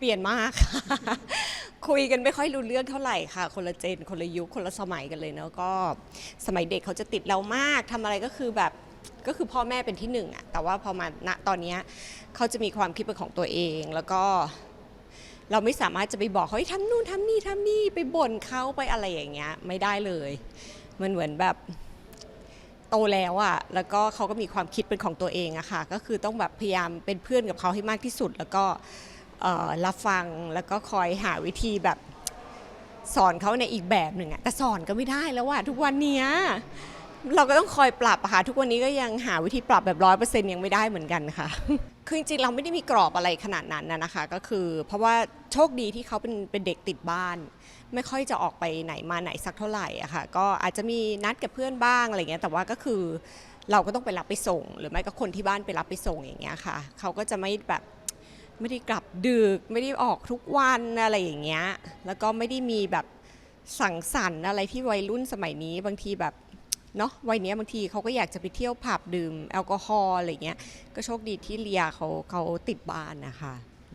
เปลี่ยนมากค่ะ คุยกันไม่ค่อยรู้เรื่องเท่าไหร่ค่ะ คนละเจน คนละยุค คนละสมัยกันเลยเนาะ ก็สมัยเด็กเขาจะติดเรามากทำอะไรก็คือแบบก็คือพ่อแม่เป็นที่หนึ่งอะแต่ว่าพอมาณตอนนี้เขาจะมีความคิดเป็นของตัวเองแล้วก็เราไม่สามารถจะไปบอกเขาให้ทำนู่นทำนี่ทำนี่ไปบ่นเขาไปอะไรอย่างเงี้ยไม่ได้เลย มันเหมือนแบบโตแล้วอะแล้วก็เขาก็มีความคิดเป็นของตัวเองอะค่ะ ก็คือต้องแบบพยายามเป็นเพื่อนกับเขาให้มากที่สุด แล้วก็ รับฟังแล้วก็คอยหาวิธีแบบสอนเขาในอีกแบบหนึ่งอะแต่สอนก็ไม่ได้แล้วอะทุกวันเนี้ยเราก็ต้องคอยปรับอะค่ะทุกวันนี้ก็ยังหาวิธีปรับแบบร้อยเปอร์เซ็นต์ยังไม่ได้เหมือนกันค่ะ คือจริงๆเราไม่ได้มีกรอบอะไรขนาดนั้นนะนะคะ ก็คือ เพราะว่าโชคดีที่เขาเป็นเป็นเด็กติดบ้าน ไม่ค่อยจะออกไปไหนมาไหนสักเท่าไหร่อะค่ะ ก็อาจจะมีนัดกับเพื่อนบ้างอะไรเงี้ยแต่ว่าก็คือเราก็ต้องไปรับไปส่ง หรือไม่ก็คนที่บ้านไปรับไปส่งอย่างเงี้ยค่ะ เขาก็จะไม่แบบ ไม่ได้กลับดึก ไม่ได้ออกทุกวันอะไรอย่างเงี้ย แล้วก็ไม่ได้มีแบบสังสรรค์อะไรที่วัยรุ่นสมัยนี้บางทีแบบเนาะวัยนี้บางทีเขาก็อยากจะไปเที่ยวผับดื่มแอลกอฮอล์อะไรเงี้ย ก็โชคดีที่เลียเขาเขาติดบ้านนะคะ